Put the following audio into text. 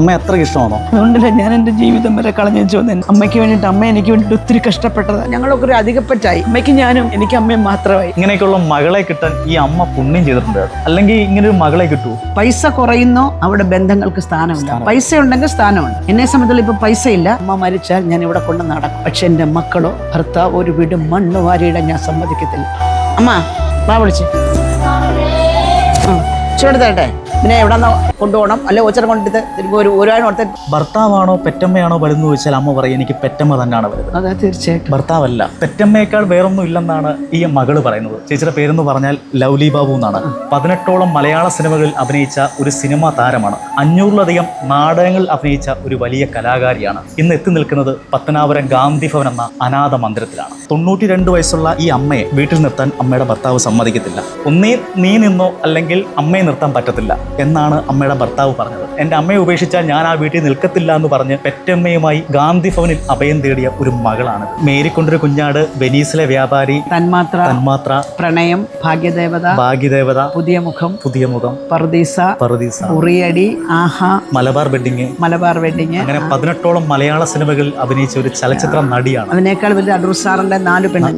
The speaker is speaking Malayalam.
അമ്മ എത്ര ഇഷ്ടമാണോ? അതുകൊണ്ടല്ല ഞാൻ എന്റെ ജീവിതം വരെ കളഞ്ഞു ചോദ്യം അമ്മയ്ക്ക് വേണ്ടിയിട്ട് അമ്മ എനിക്ക് വേണ്ടിയിട്ട് ഒത്തിരി കഷ്ടപ്പെട്ടത്. ഞങ്ങളൊക്കെ ഒരു അധികപ്പെട്ടായി. അമ്മയ്ക്ക് ഞാനും എനിക്ക് അമ്മയും മാത്രമായി. ഇങ്ങനെയൊക്കെയുള്ള മകളെ കിട്ടാൻ ഈ അമ്മ പുണ്യം ചെയ്തിട്ടുണ്ട് അല്ലെങ്കിൽ ഇങ്ങനെ ഒരു മകളെ കിട്ടൂ പൈസ കുറയുന്നോ അവിടെ ബന്ധങ്ങൾക്ക് സ്ഥാനമില്ല. പൈസ ഉണ്ടെങ്കിൽ സ്ഥാനമുണ്ട്. എന്നെ സംബന്ധിച്ചുള്ള ഇപ്പൊ പൈസ ഇല്ല അമ്മ മരിച്ചാൽ ഞാൻ ഇവിടെ കൊണ്ട് നടക്കും. പക്ഷെ എന്റെ മക്കളോ ഭർത്താവ് ഒരു വീട് മണ്ണ് വാരിയിടാൻ ഞാൻ സമ്മതിക്കത്തില്ല. അമ്മ വാ വിളിച്ച്. ചൂടെടുത്തേട്ടെ പിന്നെ എവിടെ കൊണ്ടുപോകണം? അല്ലെ ഒച്ചറ കൊണ്ടിട്ട് ഒരു ഒരാഴ്ച ഓർത്തെ ഭർത്താവാണോ പെറ്റമ്മയാണോ വലുതെന്ന് ചോദിച്ചാൽ അമ്മ പറയും എനിക്ക് പെറ്റമ്മ തന്നെയാണ് വലുത് അതെ തീർച്ചയായിട്ടും. ഭർത്താവല്ല പെറ്റമ്മയേക്കാൾ വേറൊന്നും ഇല്ലെന്നാണ് ഈ മകൾ പറയുന്നത്. ചേച്ചിയുടെ പേരെന്ന് പറഞ്ഞാൽ ലൗലി ബാബു എന്നാണ്. പതിനെട്ടോളം മലയാള സിനിമകളിൽ അഭിനയിച്ച ഒരു സിനിമാ താരമാണ്. അഞ്ഞൂറിലധികം നാടകങ്ങളിൽ അഭിനയിച്ച ഒരു വലിയ കലാകാരിയാണ്. ഇന്ന് എത്തി നിൽക്കുന്നത് പത്തനാപുരം ഗാന്ധി ഭവൻ എന്ന അനാഥ മന്ദിരത്തിലാണ്. തൊണ്ണൂറ്റി രണ്ട് വയസ്സുള്ള ഈ അമ്മയെ വീട്ടിൽ നിർത്താൻ അമ്മയുടെ ഭർത്താവ് സമ്മതിക്കത്തില്ല. ഒന്നേ നീ നിന്നോ അല്ലെങ്കിൽ അമ്മയെ നിർത്താൻ പറ്റത്തില്ല. എന്നാണ് അമ്മയുടെ ഭർത്താവ് പറഞ്ഞത്. എന്റെ അമ്മയെ ഉപേക്ഷിച്ചാൽ ഞാൻ ആ വീട്ടിൽ നിൽക്കത്തില്ല എന്ന് പറഞ്ഞ് പെറ്റമ്മയുമായി ഗാന്ധി ഭവനിൽ അഭയം തേടിയ ഒരു മകളാണ്. മേരിക്കൊണ്ടൊരു കുഞ്ഞാട് വെനീസിലെ വ്യാപാരി തന്മാത്ര തന്മാത്ര പ്രണയം ഭാഗ്യദേവത ഭാഗ്യദേവത പുതിയ മുഖം പുതിയ മുഖം പർദീസ പർദീസ ഉറിയടി ആഹ മലബാർ വെഡിങ് മലബാർ വെഡിങ് അങ്ങനെ പതിനെട്ടോളം മലയാള സിനിമകളിൽ അഭിനയിച്ച ഒരു ചലച്ചിത്ര നടിയാണ്. അതിനേക്കാൾ വലിയ അടൂർ സാറിന്റെ നാല് പെണ്ണുങ്ങൾ.